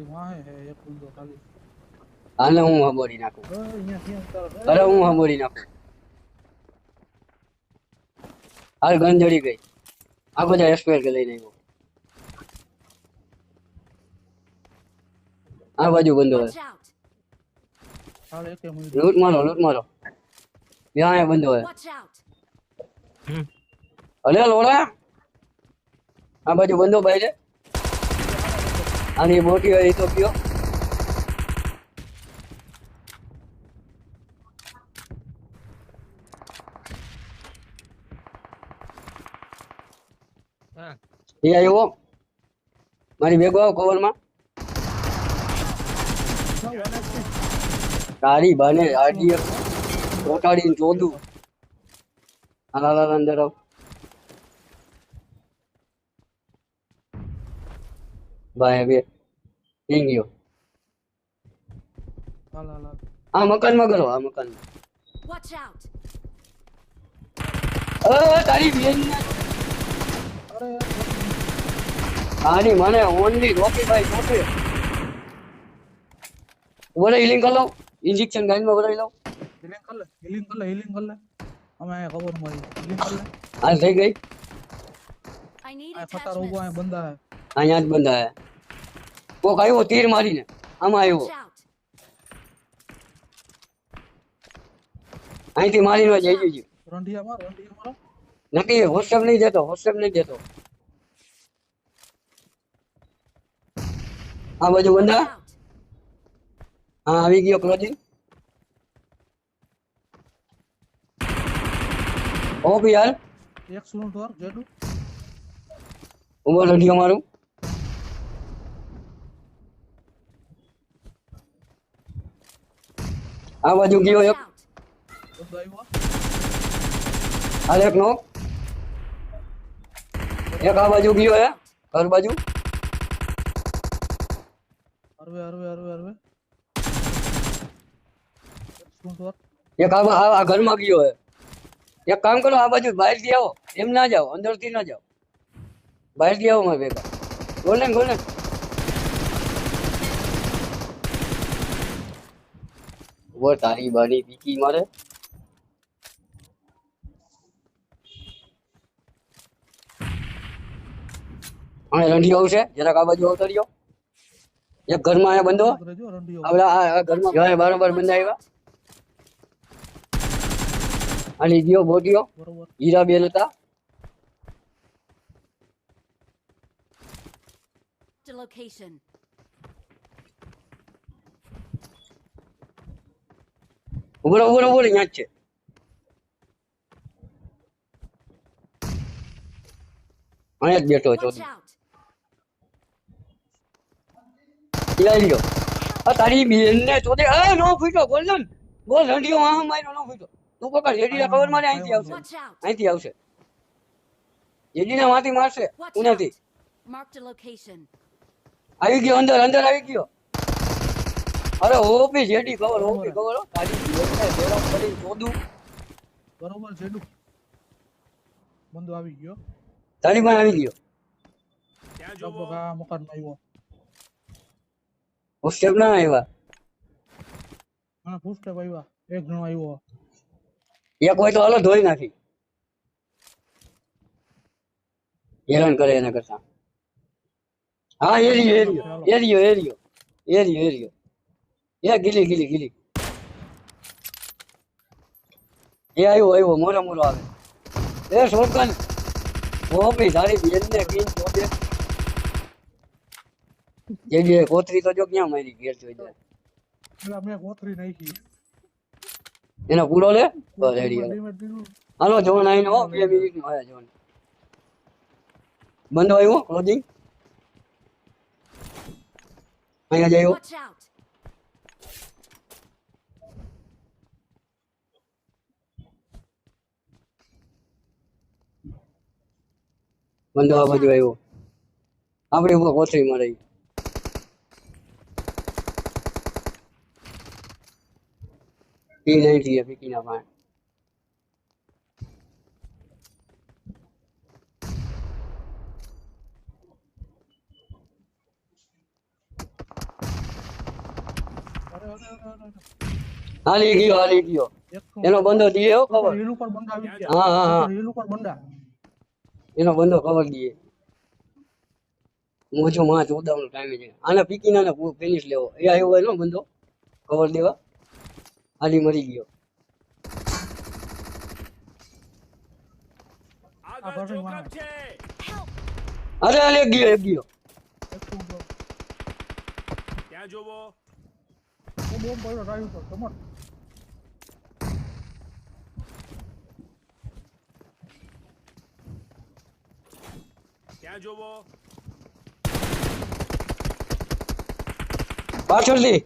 આપણી વાહે હે એક ગુંડો ખાલી. આને હું હંબોરી નાખું. અરે હું. હંબોરી નાખું. હાલ ગન જડી ગઈ. આખો જાય એસ્પેર કે લઈને આવ્યો. આ બાજુ બંધો મિનિટ લૂટ મારો લૂટ મારો. ત્યાં અહીંયા બંધો હોય. અલે લોડા. આ બાજુ બંધો ભાઈ છે આની મોટી હોય તો કયો? એ આવ્યો મારી ભેગો આવ કવરમાં. તારી બાને આડી ચોટાડીને ચોદું હાલા અંદર આવ. ભાઈ બે. ઈ ગયો આ મકાનમાં આ કરો આ મકાનમાં. Watch out! અ તારી બેન અરે આની મને ઓનલી રોકી ભાઈ રોકી. બોલે હિલિંગ કરી લઉં. ઇન્જેક્શન ગાઈનમાં ભરાઈ લઉં. હિલિંગ કર લે હિલિંગ કર લે હિલિંગ કર લે. અમે ખબર મળી હિલિંગ કર લે. આ થઈ ગઈ. આ ફટાર ઊભો હે અહીંયા જ બંધાયા. કોક આવ્યો તીર મારીને. આમાં આવ્યો. અહીંથી મારીને જઈ જજો રંઢિયા માર રંઢિયા મારો. નક્કી હોસ્ટેલ નહીં દેતો હોસ્ટેલ નહીં દેતો. આ બાજુ બંધા? હા આવી ગયો ક્લોઝિંગ ભી યાર એક સુનો ઢોર જેડુ. ઉમર લઢિયો મારું. આ બાજુ ગયો Watch એક out! બંધો આવ્યો હાલ એક નો એક આ બાજુ ગયો હે ઘર બાજુ હરવે હરવે હરવે હરવે એક સુનું ઢોર એક આ આ- આ ઘરમાં ગયો હે એક કામ કરો આ બાજુ બહારથી આવો એમ ના જાઓ અંદરથી ના જાઓ બહારથી આવો મારે ભેગા ગોલ્ડન ગોલ્ડન વો તારી બાની પીકી મારે? હા રંઢી આવશે. જરાક આ બાજુ આવતો એક ઘરમાં અહીંયા બંધો. આવડા આ ઘરમાં બરાબર બંધા આવ્યા. અને ગયો બોટીઓ. હીરા બેલ હતા. Location. ઉભરો ઉભરો ઉભરો અહીંયા જ છે. અહીંયા જ બેઠો છો! લઈ લ્યો. આ તારી બેન ને ચોદે આ નો ફૂટ્યો ગોલ્ડન ગોલ રંડિયો આ માર્યો નો ફૂટ્યો. તું પકડ જેડીના કવર મારે અહીંથી આવશે! અહીંથી આવશે. જેડીના માંથી મારશે ઉનાથી. આવી ગયો અંદર અંદર આવી ગયો. અરે ઓપી જેડી કવર ઓપી કવર. તારી બેનને ભેળો કરીને બરોબર જેડુ. બંધો આવી ગયો. તારી માં આવી ગયો. ત્યાં જો બગા મકર આવ્યો હોસ્ટેલ ના આવ્યા હા ફૂસ્ટેપ આવ્યા એક જણો આવ્યો એક હોય તો હાલો ધોઈ નાખી. હેરાન કરે એના કરતા. હા એરિયો એરિયો એરિયો એરિયો એરિયો એરિયો એ ગીલી ગીલી ગીલી. એ આવ્યો આવ્યો મોરો મોરો આવે. એ શોધકન ઓપી તારી બેનને કીન ચોદે જે જે કોથરી તો જો ક્યાં મારી ઘેર જોઈ જાય. પેલા મેં કોથરી નાખી. એનો પૂરો લે? બસ રેડી હાલો. જોન આવીને હો બે મિનિટ નો આયા જોન બંધ આવ્યો ક્લોઝિંગ અહીંયા જયો બંધ આ બાજુ આવ્યો. આપણે ઉપર કોથળી માં રહી હાલી ગયો હાલી ગયો. એનો દીએ હો ખબર? હા હા હા. ઉપર બંદા એનો બંધો ખબર દઈએ મોજો માં ચોદાવનો ટાઈમે છે. આને પીકી ના ફિનિશ લેવો. એ આવ્યો હોય ને બંધો કવર દેવા? હાલી મરી ગયો! અરે હાલે ગયો એક ગયો. ત્યાં જોવો. બોમ્બ પડ્યો ડ્રાઈવ પર કમર ત્યાં જોવો પાછળથી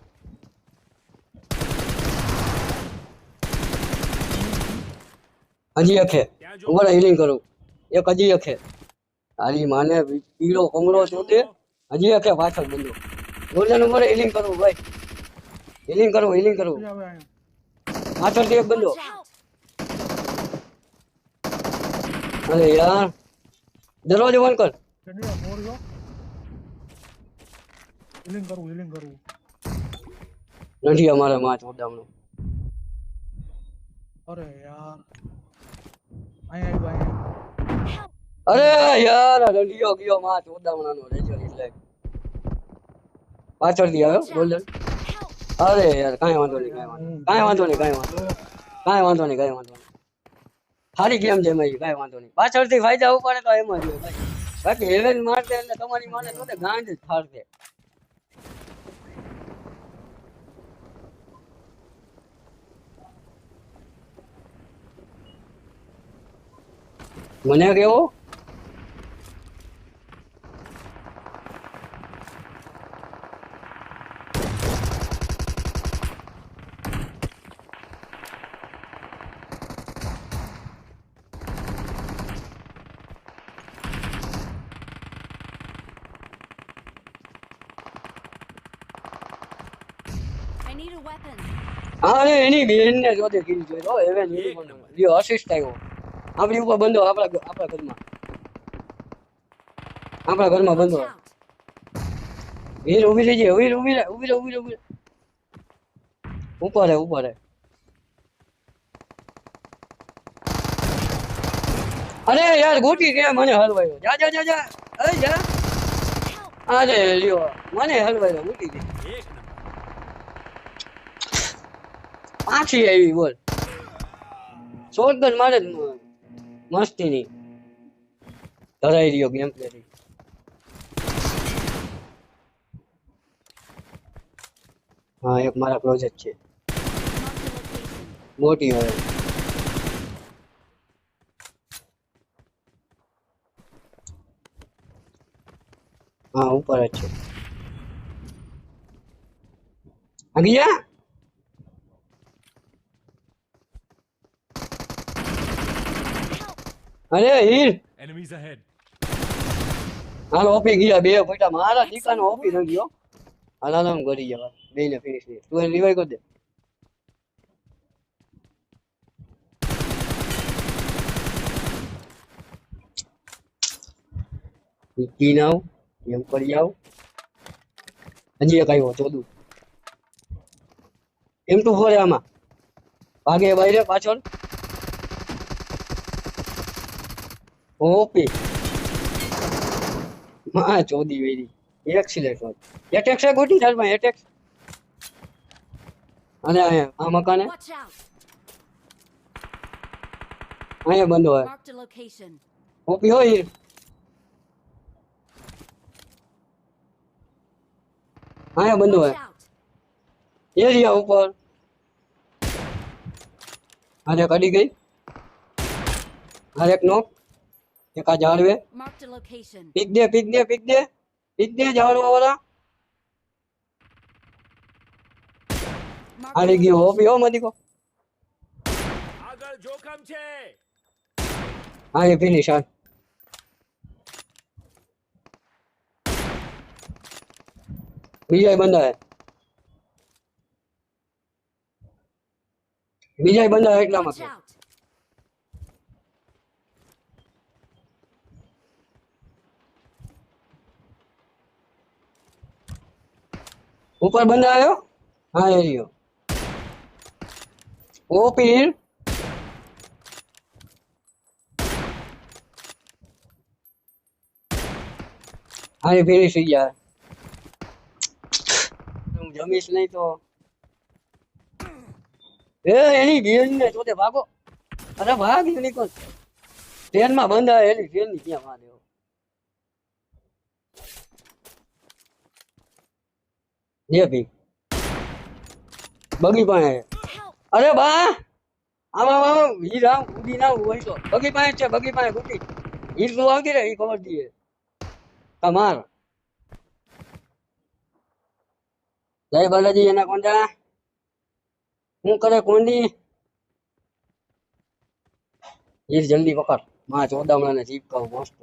હજી અખે ત્યાં જોવો ઊભા હિલિંગ કરું એક હજી અખે હાલી માને પીળો કમરો ચોતે હજી અખે પાછળ બંધો ગોલ્ડન ઉપર હિલિંગ કરવું ભાઈ હિલિંગ કરવું હિલિંગ કરવું હવે અહીંયા પાછળથી એક બંધો Watch out! અરે યાર દરવાજો બંધ કર. મોર્યો હિલિંગ કરવું હિલિંગ નથી અમારે માં ચોદામણું અરે યાર. આવ્યો અરે યાર રંડિયો ગયો માં ચોદામણા નો રેજર એટલે. પાછળથી આવ્યો ગોલ્ડન અરે યાર કાંઈ વાંધો નહીં કાંઈ વાંધો કાંઈ વાંધો નહીં કાંઈ વાંધો કાંઈ વાંધો નહીં કાંઈ વાંધો નહીં. સારી ગેમ છે મેં કાંઈ વાંધો નહીં. પાછળથી ફાયદા ઉપાડે તો એમ જ હોય બાકી હેવેન મારતે એટલે તમારી માને તો ગાંડ જ ફાડશે. મને કેવો? એની બેનને જોતે કીધી જોઈ હો લ્યો અસિસ્ટ આવ્યો આપણી ઉપર બંધો આપણા આપણા ઘરમાં આપણા ઘરમાં બંધો વીર ઊભી રહેજે વીર ઊભી રહે ઊભી રહે ઊભી રહે ઊભી રહે ઉપર હે ઉપર હે અરે યાર ગોટી કે મને હલવાયો જા જા જા જા અરે જા! અરે લ્યો મને હલવાયો ગોટી દે એક નંબર પાછી આવી બોલ. શોટગન મારે જ મસ્તીની. ધરાઈ રહ્યો ગેમ પ્લે થી. હા, એક મારા પ્રોજેક્ટ છે. મોટી હોય. હા, ઉપર જ છે. આગી અરે હીર. Enemies ahead. હાલ ઓપી ગયા બે બેટા મારા દીકાનો ઓપી ન ગયો. હાલ હાલ કરી ગયા બે ને ફિનિશ તું એને રિવાઈ કરી દે. કી નાવ એમ કરી આવ. હજી એક આવ્યો ચોદું. એમ ટુ ફોર આમાં. ભાગે બાયરે પાછળ. ઓપી માં ચોદી વેરી. એક્સિલેન્ટ હોત એટેક્સ છે ગોટી ચાલમાં એટેક્સ અને અહીંયા આ મકાને? અહીંયા બંધ હોય. ઓપી હોય અહીંયા બંધ હોય. એરિયા ઉપર. આને કડી ગઈ? આ એક નોક એક આ a પીક દે પીક દે પીક દે. પીક દે જાળવા વાળા. આલી ગયો હો ઓપી હો મદીકો આગળ જોખમ છે. હા એ ફિનિશ હાલ. બીજા બંદા હે બીજા બંધા એટલામાં ઉપર બંધા આવ્યો? હા, એ રહ્યો. ઓ, પીર. હા, એ ફેરી થઈ જા હું જમીશ નહીં તો. એ, એની ગેન ને જોતે ભાગો. અરે, ભાગ નીકળ ટ્રેનમાં બંધાય એની ટ્રેનની ક્યાં માં જે ભી. બગી પાસે! અરે બા! આમ આમ હીર આમ ઉડી ના હોય બગી પાસે છે બગી પાસે ગુટી હીર તું આવતી રહે, એ ખબર દીએ તમાર. જય બાલાજી, એના કોંડા. હું કરે કોંડી? હીર જલ્દી પકડ. માં ચોદામણા ને જીપ કહું મસ્ત.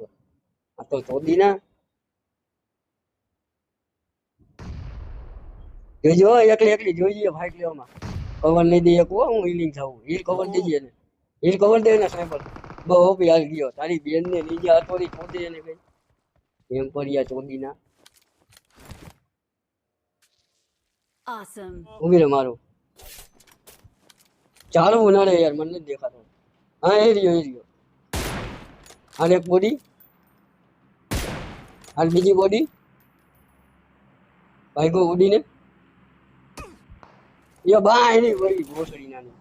આ તો ચોદી ના. જોજો એકલી એકલી જોઈએ ફાઈટ લેવામાં. કવર નહીં દે કો હું હિલિંગ થાઉં હિલ કવર દેજે ને હિલ કવર દે ને સાહેબ બહુ ઓપી હાલ ગયો. તારી બેન ને નીચે હથોડી ખોદી એને કઈ. એમ પડ્યા ના Awesome. ઊભી રે મારું. ચાલવું ના રે યાર મને નથી દેખાતો. હા એ રહ્યો એ રહ્યો. અને એક બોડી અને બીજી બોડી ભાઈ ગો ઉડીને. એ બા એની બોડી ભોસડી નાની.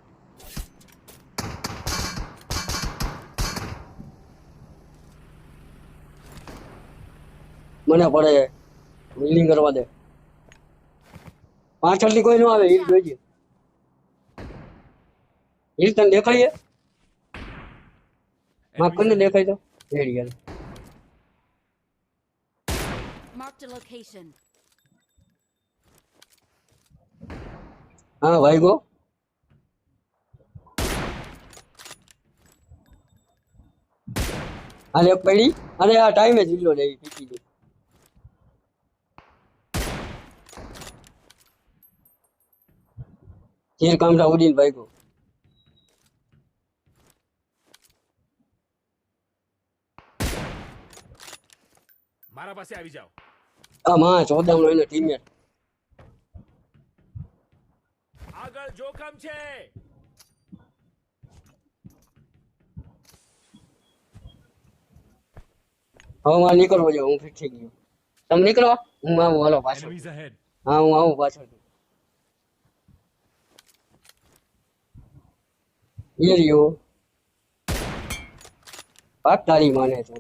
મને પડે બિલ્ડિંગ કરવા દે. પાછળથી કોઈ ન આવે હિલ જોઈજે. હિલ તને દેખાય છે? કરીને દેખાય તો? રેડી ગયા Marked a location. હા ભાઈ ગો. હાલ એક પડી. અને આ ટાઈમે જીલ્લો લે ફીકી દે ચીર કામડા ઉડીને ભાઈ ગો. મારા પાસે આવી જાઓ. આ માં ચોદામનો એનો ટીમમેટ આગળ જોખમ છે. હવે મારે નીકળવો જોઈએ હું ફિટ થઈ ગયો. તમે નીકળો. હું આવું હાલો પાછળ. હા હું આવું પાછળ. એ રહ્યો પાક તારી માને તો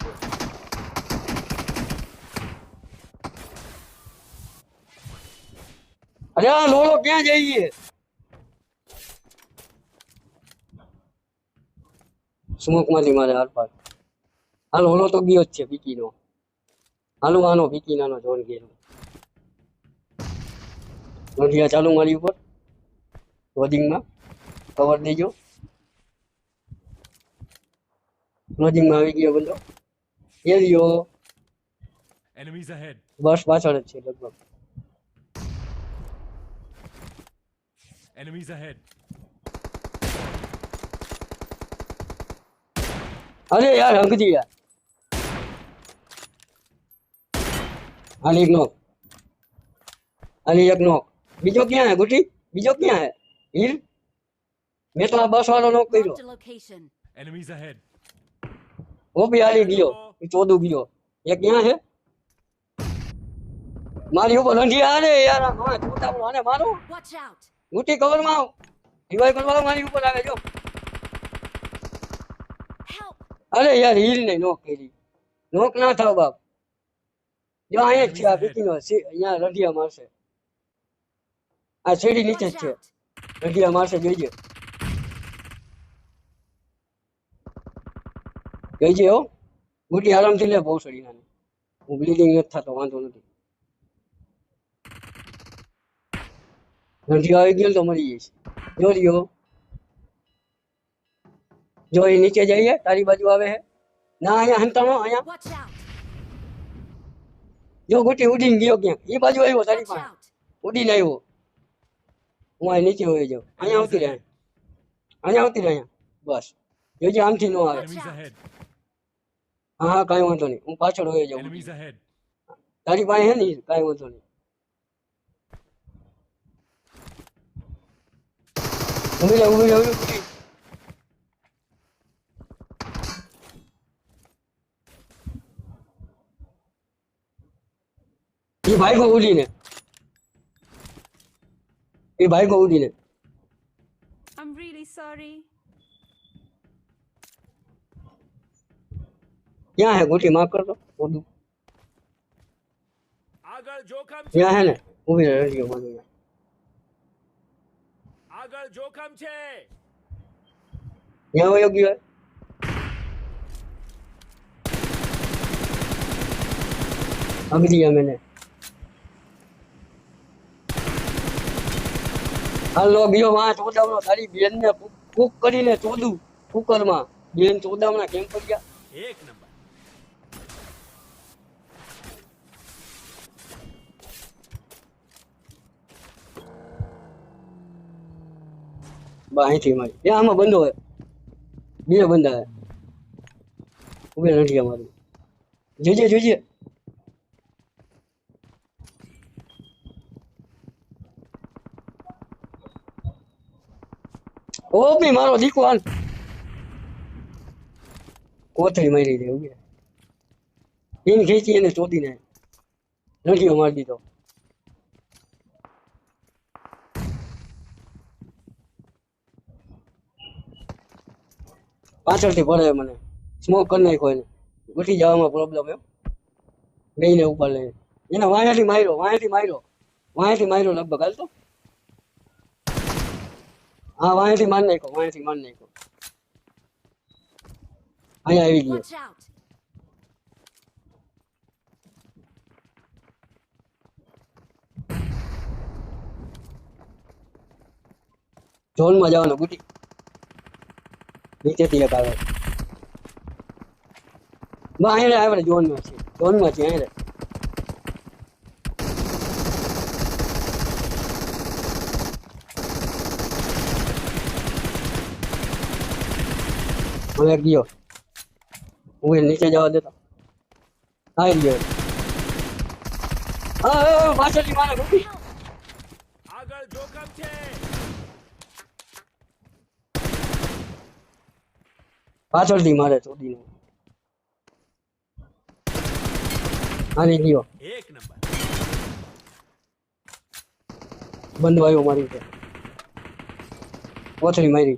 અરે આ લોલો ક્યાં જઈએ? સ્મોકમાંથી મારે હાલ પાડ. હાલ ઓલો તો ગયો જ છે પીકીનો હાલો આનો પીકીનાનો જોન ગયેલો નોંધિયા ચાલુ મારી ઉપર. લોજિંગમાં કવર દેજો. લોજિંગમાં આવી ગયો બંદો એ રહ્યો બસ પાછળ જ છે લગભગ. Enemies ahead. અરે યાર હંગજી યાર આલી એક નોક આલી એક નોક બીજો ક્યાં હે ગુટી બીજો ક્યાં હે હીર મેં તો આ બસ વાળો નોક કર્યો Marked a location. enemies ahead. હું બી હાલી ગયો એ ચોદું ગયો એ ક્યાં છે મારી ઉપર લંઢી આને યાર આ હા ચોટા હું આને મારું Watch out. ગુટી કવરમાં આવ રિવાઈ કરવા મારી ઉપર આવે જો Help! અરે યાર હીલ નહીં નોક કરી. નોક ના થાવ બાપ. જો અહીંયા જ છે આ પીકીનો અહીંયા રઢિયા મારશે. આ સીડી નીચે જ છે. રઢિયા મારશે જોઈજે. જોઈજે હો. ગુટી આરામથી લે બહુ સડી નાની. હું બ્લીડિંગ નથી થતો વાંધો નથી. રઢિયા આવી ગયો તો મરી જઈશ. જો રહ્યો. જો એ નીચે જઈએ તારી બાજુ આવે છે ના અહીંયા હંતાણો અહીંયા Watch out. જો ગુટી ઉડીને ગયો ક્યાંક એ બાજુ આવ્યો તારી Watch પાસે out. ઉડીને આવ્યો હું અહીં નીચે હોઈ જાઉં અહીંયા આવતી રહે અહીંયા આવતી રહે અહીંયા બસ જોજે આમથી ન આવે enemies ahead. હા હા કાંઈ વાંધો નહીં હું પાછળ હોઈ જાઉં enemies ahead. તારી પાસે હે ને ઈ? કાંઈ વાંધો નહીં ઊભી રહે ઊભી રહે એ ભાઈ કો ઉડીને એ ભાઈ કો ઉડીને I'm ક્યાં હે ગોટી માફ કરતો ઓદું આગળ જોખમ છે. ત્યાં હે ને? ઊભી રહે રેડિયો મારું આગળ જોખમ છે. ક્યાં વયો ગયો અગડી અમે મેને હાલો ગયો માં ચોદામણો તારી બેન ને કુક કરીને ચોદું કુકરમાં બેન ચોદામણા કેમ પડી ગયા? એક નંબર. બા અહીંથી મારી ત્યાં આમાં બંધો હોય. બે બંધા ઉભે નથી અમારું. જોજે જોજે. ઓપી મારો દીકો હાલ. કોથળી મારી દે ઊભી એને ખેંચી એને ચોદીને લંઠીઓ મારી દીધો. પાછળથી પડે મને. સ્મોક કરી નાખ્યો એને. ઉઠી જવામાં પ્રોબ્લેમ એમ. લઈને ઉપર લઈને. એને વાયાથી માર્યો વાયાથી માર્યો. વાયાથી માર્યો લગભગ હાલ તો. હા વાયાથી માર નાખ્યો વાયાથી માર નાખ્યો અહીંયા આવી ગયો Watch out. ઝોનમાં જવાનો ગુટી નીચેથી એક આવે બા અહીંયા આપણે ઝોનમાં છે ઝોનમાં છે અહીંયા હવે ગયો હું એને નીચે જવા દેતો આવી ગયો હા હા, હા પાછળથી મારે ગુટી આગળ જોખમ છે પાછળથી મારે ચોદીને આવી ગયો એક નંબર બંધ વાયો મારી છે કોથળી મારી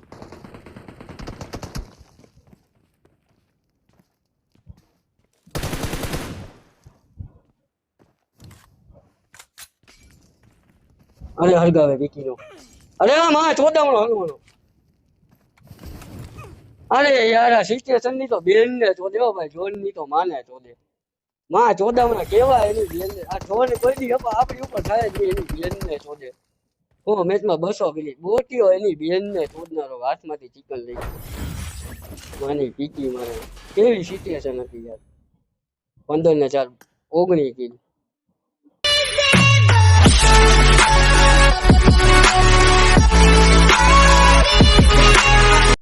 અરે હળગાવે વિકીનો. અરે આ માં ચોદામણો હલવાનો અરે યાર, આ સિચ્યુએશનની તો બેન ને ચોદે હો ભાઈ જોનની તો માને ચોદે. માં ચોદામણા કેવા એની બેન આ જોન કોઈ દી હપા આપણી ઉપર થાય જ એની બેન ને ચોદે. હું મેચમાં બસો પેલી બોટીઓ એની બેન ને ચોદનારો હાથમાંથી ચિકન લઈ ગયો. માની પીકી મારે. કેવી સિચ્યુએશન હતી યાર. પંદર ને ચાર, ઓગણી કિલ.